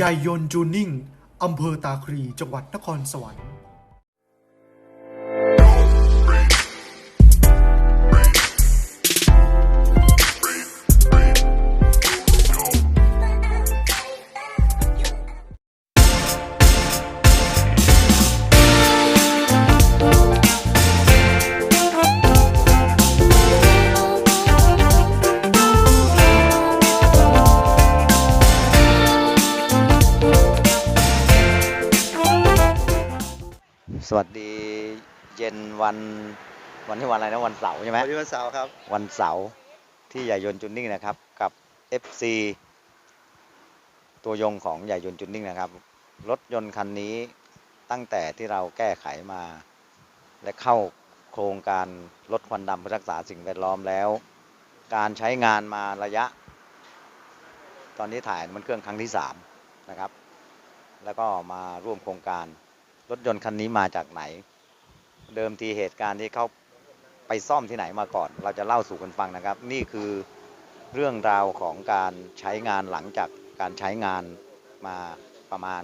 ยายยนจูนิ่ง อำเภอตาครี จังหวัดนครสวรรค์ วันวันที่วันอะไรนะวันเสาร์ใช่ไหมวันนี้วันเสาร์ครับ วันเสาร์ที่ใหญ่ยนต์จุนนิ่งนะครับ กับ FC ตัวยงของใหญ่ยนต์จุนนิ่งนะครับ รถยนต์คันนี้ตั้งแต่ที่เราแก้ไขมา และเข้าโครงการลดควันดำเพื่อรักษาสิ่งแวดล้อมแล้ว การใช้งานมาระยะ ตอนนี้ถ่ายมันเครื่องครั้งที่สามนะครับ แล้วก็มาร่วมโครงการรถยนต์คันนี้มาจากไหน เดิมทีเหตุการณ์ที่เขาไปซ่อมที่ไหนมาก่อน เราจะเล่าสู่กันฟังนะครับ นี่คือเรื่องราวของการใช้งานหลังจากการใช้งานมาประมาณ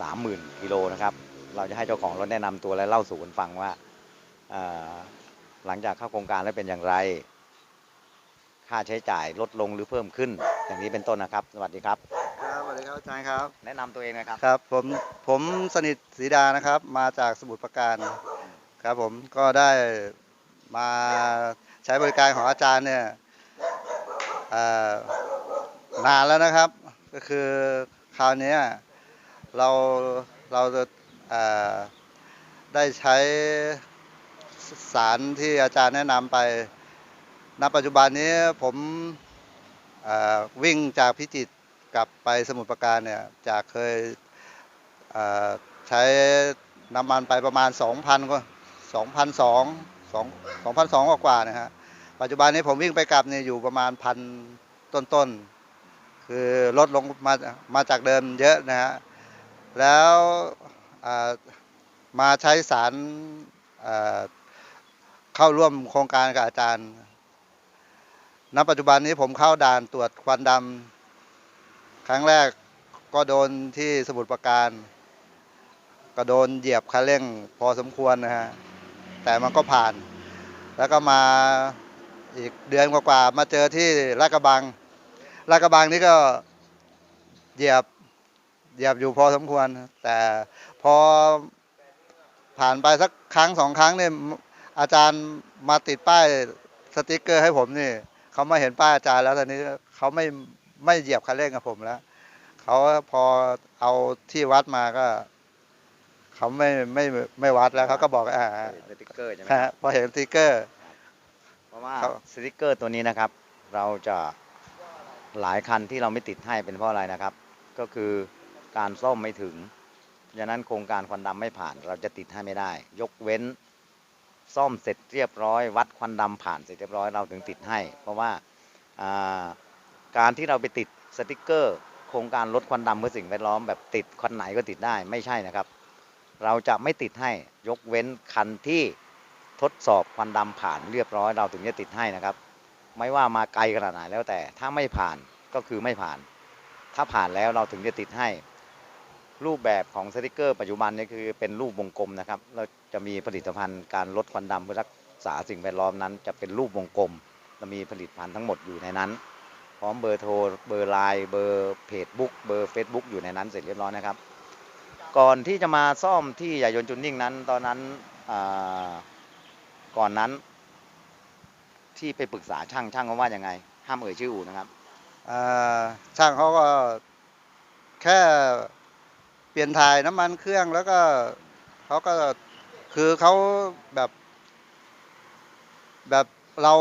30,000กิโลนะครับ เราจะให้เจ้าของรถแนะนำตัวและเล่าสู่กันฟังว่าเอ่อหลังจากเข้าโครงการแล้วเป็นอย่างไร ค่าใช้จ่ายลดลงหรือเพิ่มขึ้น อย่างนี้เป็นต้นนะครับ สวัสดีครับ ครับสวัสดีครับอาจารย์ครับ แนะนำตัวเองนะครับ ครับ ผม ผมสนิทศรีดานะครับ มาจากสมุทรปราการ ครับผมก็ได้มาใช้บริการของอาจารย์เนี่ยนานแล้วนะครับ ก็คือคราวนี้เราเราจะได้ใช้สารที่อาจารย์แนะนำไปณปัจจุบันนี้ผมวิ่งจากพิจิตรกลับไปสมุทรปราการเนี่ยจากเคยใช้น้ำมันไปประมาณ 2,000กว่า 2,002 2,200กว่ากว่านะฮะปัจจุบันนี้ผมวิ่งไปกลับเนี่ยอยู่ประมาณพันต้นๆ คือลดลงมามาจากเดิมเยอะนะฮะแล้วมาใช้สารเอ่อเข้าร่วมโครงการกับอาจารย์ณปัจจุบันนี้ผมเข้าด่านตรวจควันดำครั้งแรกก็โดนที่สมุทรปราการ ก็โดนเหยียบคันเร่งพอสมควรนะฮะ แต่มันก็ผ่าน แล้วก็มาอีกเดือนกว่าๆมาเจอที่ลาดกระบังลาดกระบังนี่ก็เหยียบเหยียบอยู่พอสมควร แต่พอผ่านไปสักครั้งสองครั้งเนี่ยอาจารย์มาติดป้ายสติกเกอร์ให้ผมนี่เขามาเห็นป้ายอาจารย์แล้วตอนนี้เขาไม่ไม่เหยียบคันเร่งกับผมแล้วเขาพอเอาที่วัดมาก็ เขาไม่ไม่ไม่วัดแล้วเขาก็บอกอ่าสติกเกอร์ใช่ไหมฮะพอเห็นสติกเกอร์ เพราะว่าครับสติกเกอร์ตัวนี้นะครับ เราจะหลายคันที่เราไม่ติดให้เป็นเพราะอะไรนะครับ ก็คือการซ่อมไม่ถึงดังนั้นโครงการควันดำไม่ผ่าน เราจะติดให้ไม่ได้ ยกเว้น ซ่อมเสร็จเรียบร้อย วัดควันดำผ่านเสร็จเรียบร้อยเราถึงติดให้ เพราะว่าอ่าการที่เราไปติดสติกเกอร์ โครงการลดควันดำเพื่อสิ่งแวดล้อมแบบติดคันไหนก็ติดได้ไม่ใช่นะครับ เราจะไม่ติดให้ยกเว้นคันที่ทดสอบควันดำผ่านเรียบร้อยเราถึงจะติดให้นะครับ ไม่ว่ามาไกลขนาดไหนแล้วแต่ถ้าไม่ผ่านก็คือไม่ผ่าน ถ้าผ่านแล้วเราถึงจะติดให้ รูปแบบของสติกเกอร์ปัจจุบันนี้คือเป็นรูปวงกลมนะครับเราจะมีผลิตภัณฑ์การลดควันดำเพื่อรักษาสิ่งแวดล้อมนั้น จะเป็นรูปวงกลมเรามีผลิตภัณฑ์ทั้งหมดอยู่ในนั้น พร้อมเบอร์โทรเบอร์ไลน์เบอร์เพจบุ๊กเบอร์เฟซบุ๊กอยู่ในนั้นเสร็จเรียบร้อยนะครับ ก่อนที่จะมาซ่อมที่ใหญ่ยนต์จุนนิ่งนั้น ตอนนั้นก่อนนั้นที่ไปปรึกษาช่างช่างเขาว่ายังไง ห้ามเอ่ยชื่ออู่นะครับช่างเขาก็แค่เปลี่ยนถ่ายน้ำมันเครื่องแล้วก็เขาก็คือเขาแบบ แบบเรา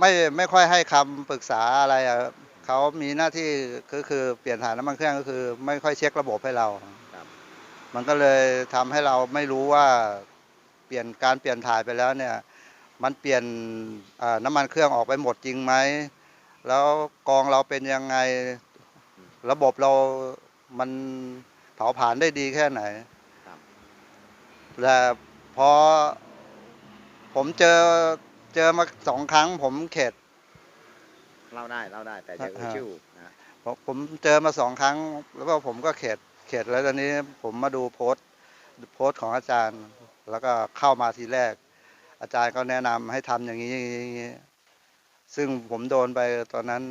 ไม่ไม่ค่อยให้คำปรึกษาอะไรอะเขามีหน้าที่คือคือเปลี่ยนถ่ายน้ำมันเครื่องก็คือ ไม่ค่อยเช็คระบบให้เรา มันก็เลยทำให้เราไม่รู้ว่าเปลี่ยนการเปลี่ยนถ่ายไปแล้วเนี่ย มันเปลี่ยนอ่าน้ำมันเครื่องออกไปหมดจริงไหม แล้วกองเราเป็นยังไง ระบบเรามันเผาผลาญได้ดีแค่ไหนครับแต่พอผมเจอเจอมาสองครั้ง ผมเข็ดเล่าได้เล่าได้แต่จะเอ่ยฮะชื่ออู่นะผมผมเจอมาสองครั้ง แล้วก็ผมก็เข็ด เข็ดแล้วตอนนี้ผมมาดูโพสต์โพสต์ของอาจารย์ แล้วก็เข้ามาทีแรก อาจารย์ก็แนะนำให้ทำอย่างนี้อย่างนี้อย่างนี้ ซึ่งผมโดนไปตอนนั้น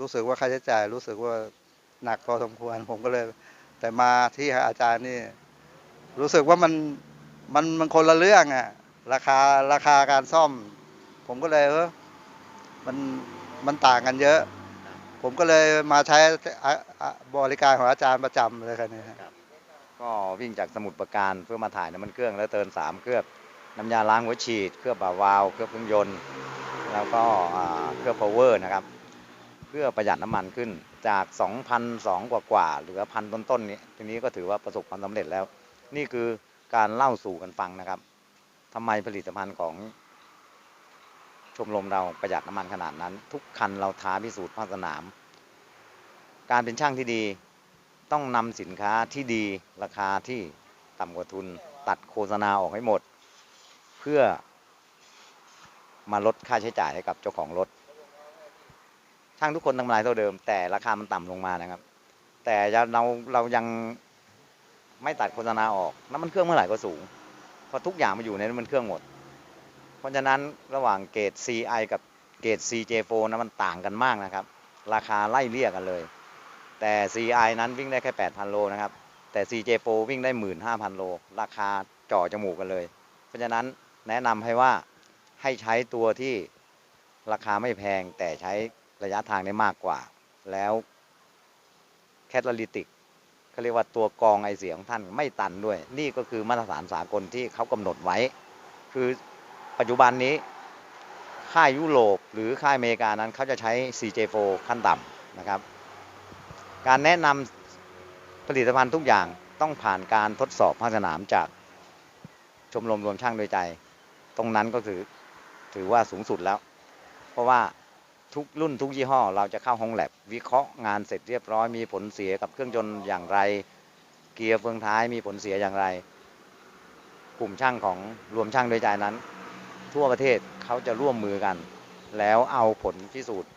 รู้สึกว่าค่าใช้จ่าย รู้สึกว่าหนักพอสมควร ผมก็เลย แต่มาที่อาจารย์นี่ รู้สึกว่ามันมันมันคนละเรื่องอะราคาราคาการซ่อม ผมก็เลยเออมันมันต่างกันเยอะ ผมก็เลยมาใช้บริการของอาจารย์ประจำเลยครับนี่ยก็วิ่งจากสมุทรปราการเพื่อมาถ่ายน้ำมันเครื่องแล้วเติมสามเคลือบน้ำยาล้างหัวฉีด เคลือบบ่าวาล์วเคลือบเครื่องยนต์ แล้วก็เคลือบ power นะครับ เพื่อประหยัดน้ำมันขึ้นจาก 2,002 กว่ากว่าเหลือพันต้นๆนี้ทีนี้ก็ถือว่าประสบความสำเร็จแล้ว นี่คือการเล่าสู่กันฟังนะครับทำไมผลิตภัณฑ์ของ ชมรมเราประหยัดน้ำมันขนาดนั้น ทุกคันเราท้าพิสูจน์ภาคสนาม การเป็นช่างที่ดีต้องนำสินค้าที่ดีราคาที่ต่ำกว่าทุนตัดโฆษณาออกให้หมด เพื่อมาลดค่าใช้จ่ายให้กับเจ้าของรถ ช่างทุกคนทำลายเท่าเดิม แต่ราคามันต่ำลงมานะครับ แต่เราเรายังไม่ตัดโฆษณาออกน้ำมันเครื่องเมื่อไหร่ก็สูงเพราะทุกอย่างมาอยู่ในน้ำมันเครื่องหมด ราะฉะนั้นระหว่างเกรด CI กับเกรด CJ4 นะมันต่างกันมากนะครับ ราคาไล่เลี่ยกันเลย แต่ CI นั้นวิ่งได้แค่ 8,000 โลนะครับ แต่ CJ4 วิ่งได้ 15,000 โล ราคาจ่อจมูกกันเลย เพราะฉะนั้นแนะนำให้ว่าให้ใช้ตัวที่ราคาไม่แพงแต่ใช้ระยะทางได้มากกว่า แล้วแคทลลิติกเขาเรียกว่าตัวกรองไอเสียของท่านไม่ตันด้วย นี่ก็คือมาตรฐานสากลที่เขากำหนดไว้ คือ ปัจจุบันนี้ค่ายยุโรปหรือค่ายอเมริกานั้นเขาจะใช้ CJ4 ขั้นต่ำนะครับ การแนะนำผลิตภัณฑ์ทุกอย่างต้องผ่านการทดสอบภาคสนามจากชมรมรวมช่างโดยใจ ตรงนั้นก็ถือถือว่าสูงสุดแล้ว เพราะว่าทุกรุ่นทุกยี่ห้อ เราจะเข้าห้องแลบวิเคราะห์งานเสร็จเรียบร้อยมีผลเสียกับเครื่องยนต์อย่างไร เกียร์เฟืองท้ายมีผลเสียอย่างไร กลุ่มช่างของรวมช่างโดยใจนั้น ทั่วประเทศเขาจะร่วมมือกัน แล้วเอาผลพิสูจน์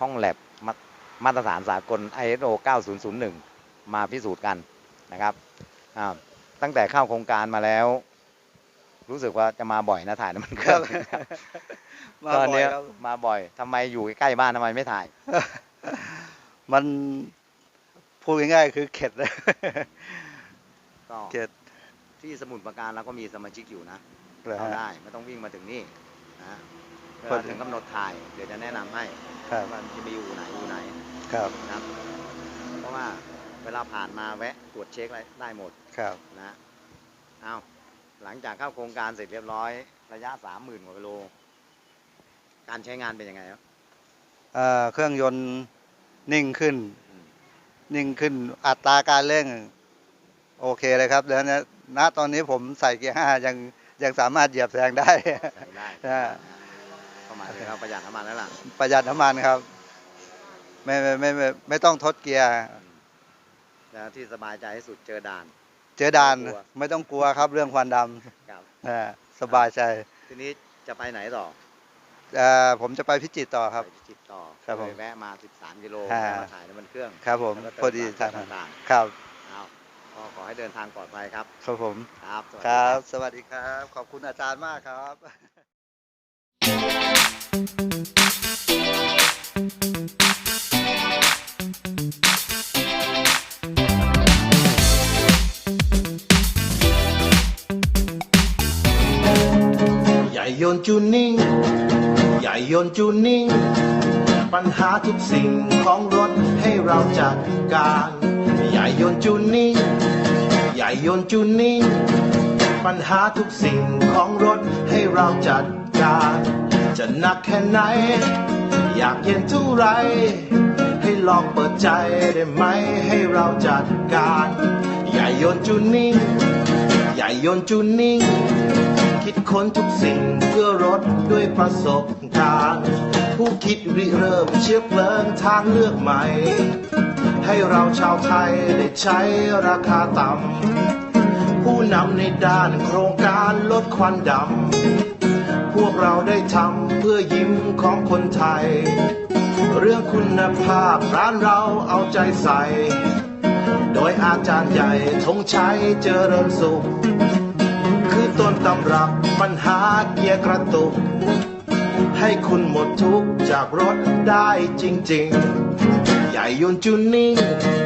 ห้องแลบมามาตรฐานสากล ISO 9001 มาพิสูจน์กันนะครับอ่าตั้งแต่เข้าโครงการมาแล้ว รู้สึกว่าจะมาบ่อยนะถ่ายน้ำมันเครื่องมาตอนบ่อยเนี้ยครับมาบ่อยทำไมอยู่ใกล้ๆบ้านทำไมไม่ถ่าย มันพูดง่ายๆคือเข็ดเลยก็เข็ดที่สมุทรปราการเราก็มีสมาชิกอยู่นะ เลยเข้าฮะ ได้ไม่ต้องวิ่งมาถึงนี่นะเวพอลาดีถึงกำหนดถ่ายเดี๋ยวจะแนะนำให้ครับ ว่าจะมีอยู่ไหนอยู่ไหนครับ นะครับ เพราะว่าเวลาผ่านมาแวะตรวจเช็คอะไรได้หมดครับ นะเอาหลังจากเข้าโครงการเสร็จเรียบร้อยระยะสามหมื่นกว่ากิโล การใช้งานเป็นยังไงครับ เอ่อเครื่องยนต์นิ่งขึ้น อืม นิ่งขึ้นอัตราการเร่ง โอเคเลยครับแล้วนะณตอนนี้ผมใส่เกียร์ห้ายัง ยังสามารถเหยียบแซงได้ใช้ได้อ่าก็หมายถึงเราประหยัดน้ำมันแล้วล่ะประหยัดน้ำมันครับ ไม่ไม่ไม่ไม่ไม่ต้องทดเกียร์ แล้วที่สบายใจที่สุดเจอด่าน เจอด่านไม่ต้องกลัว ไม่ต้องกลัวครับเรื่องควันดครับำอ่าสบายใจทีนี้จะไปไหนต่อเอ่อผมจะไปพิจิตรต่อครับ ไปพิจิตรต่อครับผมเลยแวะมา 13 กิโลอ่า แวะมาถ่ายน้ำมันเครื่องครับผมแล้วก็พอดีเติมทางน้ำมันต่างครับๆเอา ก็ขอให้เดินทางปลอดภัยครับครับผม ครับสวัสดีครับสวัสดีครับ ขอบคุณอาจารย์มากครับ ใหญ่ยนต์จูนนิ่ง ใหญ่ยนต์จูนนิ่ง ปัญหาทุกสิ่งของรถให้เราจัดการ ใหญ่ยนต์จูนนิ่งให ญ่ยนต์จูนนิ่งปัญหาทุกสิ่งของรถให้เราจัดการ จะหนักแค่ไหน อยากเย็นเท่าไร ให้ลองเปิดใจได้ไหมให้เราจัดการ ใหญ่ยนต์จูนนิ่งใหญ่ยนต์จูนนิ่งคิดค้นทุกสิ่งเพื่อรถด้วยประสบการณ์ ผู้คิดริเริ่มเชื้อเพลิงทางเลือกใหม่ ให้เราชาวไทยได้ใช้ราคาต่ำผู้นำในด้านโครงการลดควันดำพวกเราได้ทำเพื่อยิ้มของคนไทย เรื่องคุณภาพร้านเราเอาใจใส่ โดยอาจารย์ใหญ่ธงชัยเจริญสุข คือต้นตำรับปัญหาเกียร์กระตุกให้คุณหมดทุกข์จากรถได้จริง ๆ ใหญ่ยนต์จูนนิ่ง